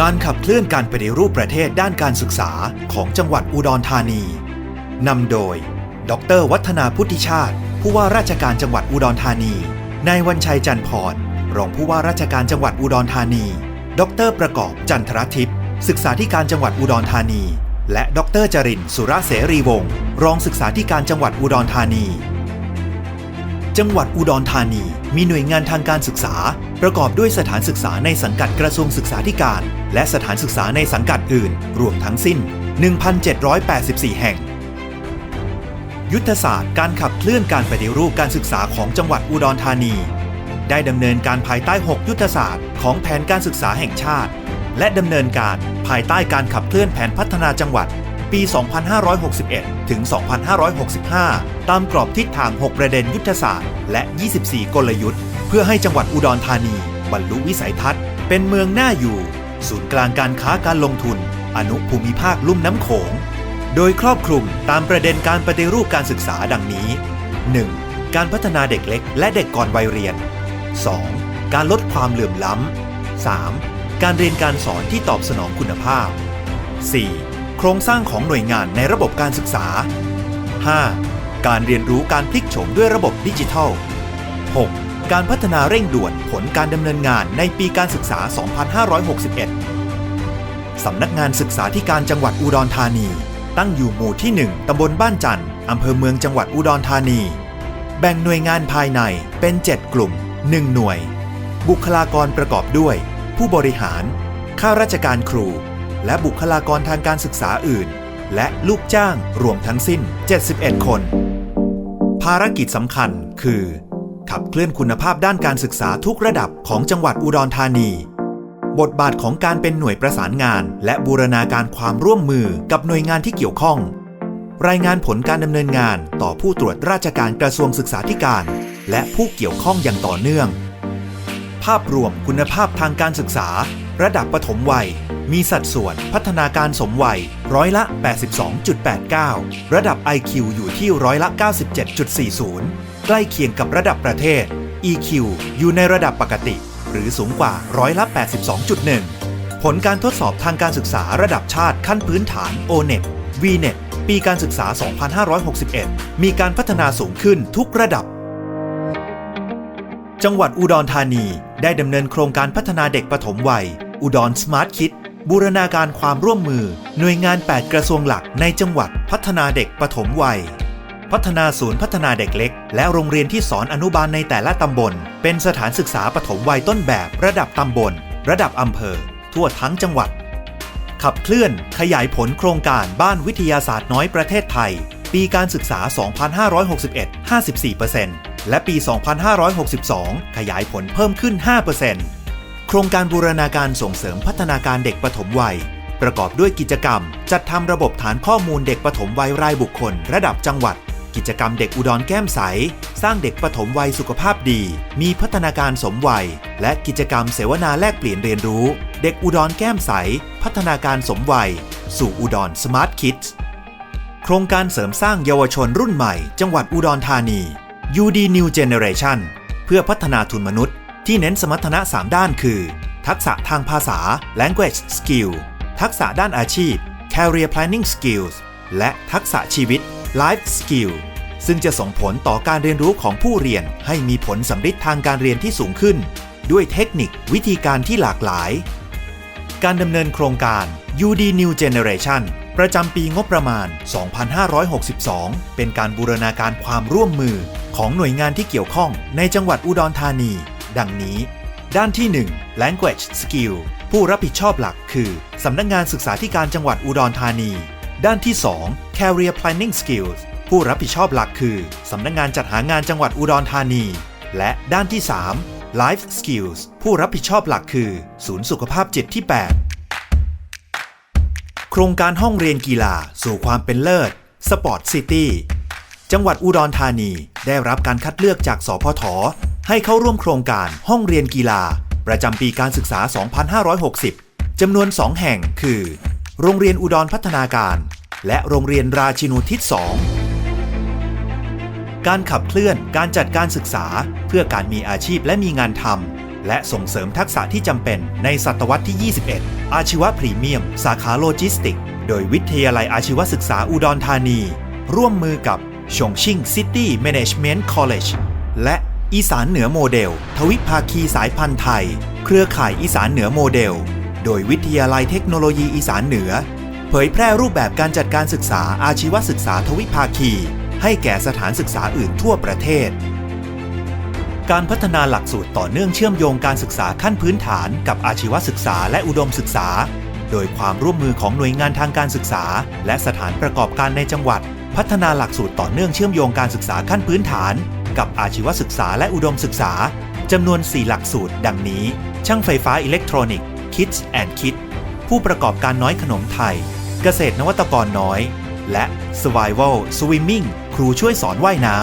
การขับเคลื่อนการปฏิรูปประเทศด้านการศึกษาของจังหวัดอุดรธานี นำโดย ดร วัฒนาพุทธิชาติ ผู้ว่าราชการจังหวัดอุดรธานี นายวันชัยจันพร รองผู้ว่าราชการจังหวัดอุดรธานี ดร ประกอบจันทรทิพย์ ศึกษาธิการจังหวัดอุดรธานี และดรจรินสุรเสรีวงศ์ รองศึกษาธิการจังหวัดอุดรธานี จังหวัดอุดรธานี มีหน่วยงานทางการศึกษา ประกอบด้วยสถานศึกษาในสังกัดกระทรวงศึกษาธิการ และสถานศึกษาในสังกัดอื่น รวมทั้งสิ้น 1,784 แห่ง ยุทธศาสตร์การขับเคลื่อนการปฏิรูปการศึกษาของจังหวัดอุดรธานี ได้ดำเนินการภายใต้ 6 ยุทธศาสตร์ของแผนการศึกษาแห่งชาติ และดำเนินการภายใต้การขับเคลื่อนแผนพัฒนาจังหวัดปี 2561 ถึง 2565 ตามกรอบทิศทาง 6 ประเด็นยุทธศาสตร์ และ 24 กลยุทธ์ พื่อให้จังหวัดอุดรธานีบรรลุวิสัยทัศน์ เป็นเมืองน่าอยู่ ศูนย์กลางการค้าการลงทุน อนุภูมิภาคลุ่มน้ำโขง โดยครอบคลุมตามประเด็นการปฏิรูปการศึกษาดังนี้ 1. การพัฒนาเด็กเล็ก และเด็กก่อนวัยเรียน 2. การลดความเหลื่อมล้ำ 3. การเรียนการสอนที่ตอบสนองคุณภาพ 4. โครงสร้างของหน่วยงานในระบบการศึกษา 5. การเรียนรู้การพลิกโฉมด้วยระบบดิจิทัล 6. การพัฒนาเร่งด่วนผลการดำเนินงานในปีการศึกษา 2561 สำนักงานศึกษาธิการจังหวัดอุดรธานี ตั้งอยู่หมู่ที่ 1 ตำบลบ้านจันทร์อำเภอเมืองจังหวัดอุดรธานี แบ่งหน่วยงานภายในเป็น 7 กลุ่ม 1 หน่วย บุคลากรประกอบด้วย ผู้บริหาร ข้าราชการครู และบุคลากรทางการศึกษาอื่น และลูกจ้างรวมทั้งสิ้น 71 คน ภารกิจสำคัญคือ ขับเคลื่อนคุณภาพด้านการศึกษาทุกระดับของจังหวัดอุดรธานี บทบาทของการเป็นหน่วยประสานงาน และบูรณาการความร่วมมือกับหน่วยงานที่เกี่ยวข้อง รายงานผลการดำเนินงานต่อผู้ตรวจราชการกระทรวงศึกษาธิการ และผู้เกี่ยวข้องอย่างต่อเนื่อง ภาพรวมคุณภาพทางการศึกษา ระดับปฐมวัย มีสัดส่วนพัฒนาการสมวัยร้อยละ 82.89 ระดับ IQ อยู่ที่ร้อยละ 97.40 ใกล้เคียงกับระดับประเทศ EQ อยู่ในระดับปกติ หรือสูงกว่าร้อยละ 82.1 ผลการทดสอบทางการศึกษาระดับชาติขั้นพื้นฐาน ONET VNET ปีการศึกษา 2561 มีการพัฒนาสูงขึ้นทุกระดับ จังหวัดอุดรธานีได้ดำเนินโครงการพัฒนาเด็กปฐมวัย อุดรสมาร์ทคิดบูรณาการความร่วมมือ หน่วยงาน 8 กระทรวงหลักในจังหวัดพัฒนาเด็กปฐมวัย พัฒนาศูนย์พัฒนาเด็กเล็ก และโรงเรียนที่สอนอนุบาลในแต่ละตำบล เป็นสถานศึกษาปฐมวัยต้นแบบ ระดับตำบล ระดับอำเภอ ทั่วทั้งจังหวัด ขับเคลื่อน ขยายผลโครงการบ้านวิทยาศาสตร์น้อยประเทศไทย ปีการศึกษา 2561 54%และปี 2562 ขยายผลเพิ่มขึ้น 5%โครงการบูรณาการส่งเสริมพัฒนาการเด็กปฐมวัยประกอบด้วยกิจกรรม จัดทำระบบฐานข้อมูลเด็กปฐมวัยรายบุคคล ระดับจังหวัด กิจกรรมเด็กอุดรแก้มใส สร้างเด็กปฐมวัยสุขภาพดี มีพัฒนาการสมวัย และกิจกรรมเสวนาแลกเปลี่ยนเรียนรู้ เด็กอุดรแก้มใส พัฒนาการสมวัย สู่อุดรสมาร์ทคิดโครงการเสริมสร้างเยาวชนรุ่นใหม่ จังหวัดอุดรธานี UD New Generation เพื่อพัฒนาทุนมนุษย์ ที่เน้นสมรรถนะ 3 ด้านคือ ทักษะทางภาษา language skill ทักษะด้านอาชีพ career planning skills และทักษะชีวิต life skill ซึ่งจะส่งผลต่อการเรียนรู้ของผู้เรียนให้มีผลสำฤทธิ์ทางการเรียนที่สูงขึ้น ด้วยเทคนิควิธีการที่หลากหลาย การดำเนินโครงการ UD New Generation ประจำปีงบประมาณ 2562 เป็นการบูรณาการความร่วมมือของหน่วยงานที่เกี่ยวข้องในจังหวัดอุดรธานี ดังนี้ ด้านที่ 1 language skill ผู้รับผิดชอบหลักคือ สำนักงงานศึกษาธิการจังหวัดอุดรธานี ด้านที่ 2 career planning skills ผู้รับผิดชอบหลักคือ สำนักงงานจัดหางานจังหวัดอุดรธานี และด้านที่ 3 life skills ผู้รับผิดชอบหลักคือ ศูนย์สุขภาพจิตที่ 8 โครงการห้องเรียนกีฬาสู่ความเป็นเลิศ Sport City จังหวัดอุดรธานีได้รับการคัดเลือกจากสพทให้เข้าร่วมโครงการห้องเรียนกีฬา ประจำปีการศึกษา 2560 จำนวน 2 แห่งคือ โรงเรียนอุดรพัฒนาการ และโรงเรียนราชินูทิศ2การขับเคลื่อนการจัดการศึกษา เพื่อการมีอาชีพและมีงานทำและส่งเสริมทักษะที่จำเป็นในศตวรรษที่ 21 อาชีวะพรีเมียม สาขาโลจิสติก โดยวิทยาลัยอาชีวศึกษาอุดรธานี ร่วมมือกับชงชิ่งซิตี้แมネจเมนต์คอลเลจและอีสานเหนือโมเดล ทวิภาคีสายพันธุ์ไทย เครือข่ายอีสานเหนือโมเดล โดยวิทยาลัยเทคโนโลยีอีสานเหนือ เผยแพร่รูปแบบการจัดการศึกษาอาชีวศึกษาทวิภาคี ให้แก่สถานศึกษาอื่นทั่วประเทศ การพัฒนาหลักสูตรต่อเนื่องเชื่อมโยงการศึกษาขั้นพื้นฐานกับอาชีวศึกษาและอุดมศึกษา โดยความร่วมมือของหน่วยงานทางการศึกษา และสถานประกอบการในจังหวัด พัฒนาหลักสูตรต่อเนื่องเชื่อมโยงการศึกษาขั้นพื้นฐาน กับอาชีวศึกษาและอุดมศึกษาจำนวน 4 หลักสูตร ดังนี้ ช่างไฟฟ้าอิเล็กทรอนิกส์ Kids and Kit ผู้ประกอบการน้อยขนมไทย เกษตรนวัตกรน้อย และ Survival Swimming ครูช่วยสอนว่ายน้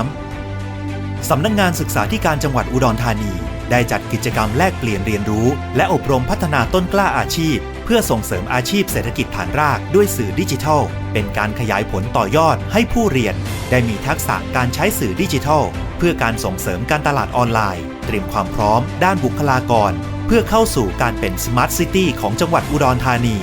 ำสำนักงงานศึกษาธิการจังหวัดอุดรธานี ได้จัดกิจกรรมแลกเปลี่ยนเรียนรู้ และอบรมพัฒนาต้นกล้าอาชีพ เพื่อส่งเสริมอาชีพเศรษฐกิจฐานรากด้วยสื่อดิจิทัล เป็นการขยายผลต่อยอดให้ผู้เรียน ได้มีทักษะการใช้สื่อดิจิทัล เพื่อการส่งเสริมการตลาดออนไลน์ เตรียมความพร้อม ด้านบุคลากร เพื่อเข้าสู่การเป็นสมาร์ทซิตี้ของจังหวัดอุดรธานี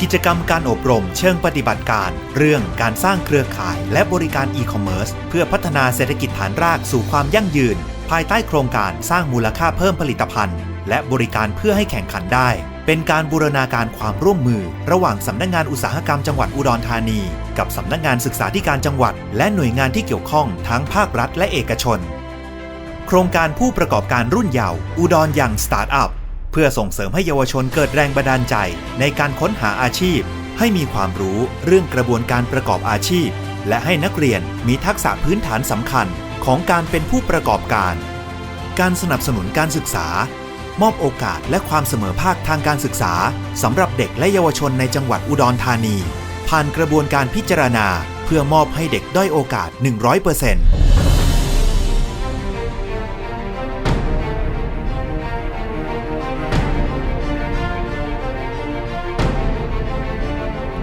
กิจกรรมการอบรมเชิงปฏิบัติการ เรื่องการสร้างเครือข่ายและบริการอีคอมเมิร์ซเพื่อพัฒนาเศรษฐกิจฐานรากสู่ความยั่งยืน ภายใต้โครงการสร้างมูลค่าเพิ่มผลิตภัณฑ์ และบริการเพื่อให้แข่งขันได้ เป็นการบูรณาการความร่วมมือ ระหว่างสำนักงานอุตสาหกรรมจังหวัดอุดรธานี กับสำนักงานศึกษาธิการจังหวัด และหน่วยงานที่เกี่ยวข้องทั้งภาครัฐและเอกชน ครงการผู้ประกอบการรุ่นเยาว์อุดรยังสตาร์ทอัพเพื่อส่งเสริมให้เยาวชนเกิดแรงบันดาลใจ ในการค้นหาอาชีพ ให้มีความรู้เรื่องกระบวนการประกอบอาชีพ และให้นักเรียนมีทักษะพื้นฐานสำคัญของการเป็นผู้ประกอบการ การสนับสนุนการศึกษา มอบโอกาสและความเสมอภาคทางการศึกษาสำหรับเด็กและเยาวชนในจังหวัดอุดรธานี ผ่านกระบวนการพิจารณา เพื่อมอบให้เด็กด้อยโอกาส 100%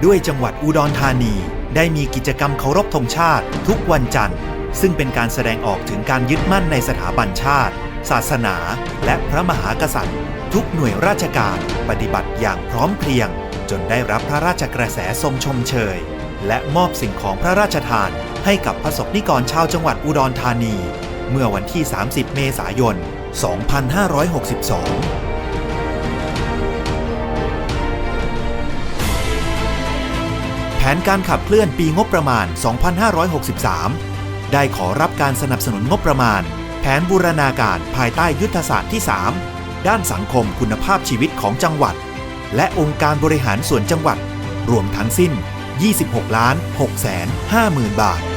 ด้วยจังหวัดอุดรธานี ได้มีกิจกรรมเคารพธงชาติ ทุกวันจันทร์ ซึ่งเป็นการแสดงออกถึงการยึดมั่นในสถาบันชาติ ศาสนา และพระมหากษัตริย์ ทุกหน่วยราชการปฏิบัติอย่างพร้อมเพรียง จนได้รับพระราชกระแสทรงชมเชย และมอบสิ่งของพระราชทานให้กับประสบนิกรชาวจังหวัดอุดรธานี เมื่อวันที่ 30 เมษายน 2562 นการขับเคลื่อนปีงบประมาณ 2563 ได้ขอรับการสนับสนุนงบประมาณ แผนบูรณาการภายใต้ยุทธศาสตร์ที่ 3 ด้านสังคมคุณภาพชีวิตของจังหวัด และองค์การบริหารส่วนจังหวัด รวมทั้งสิ้น 26 ล้าน6 5 0 0 0 0 บาท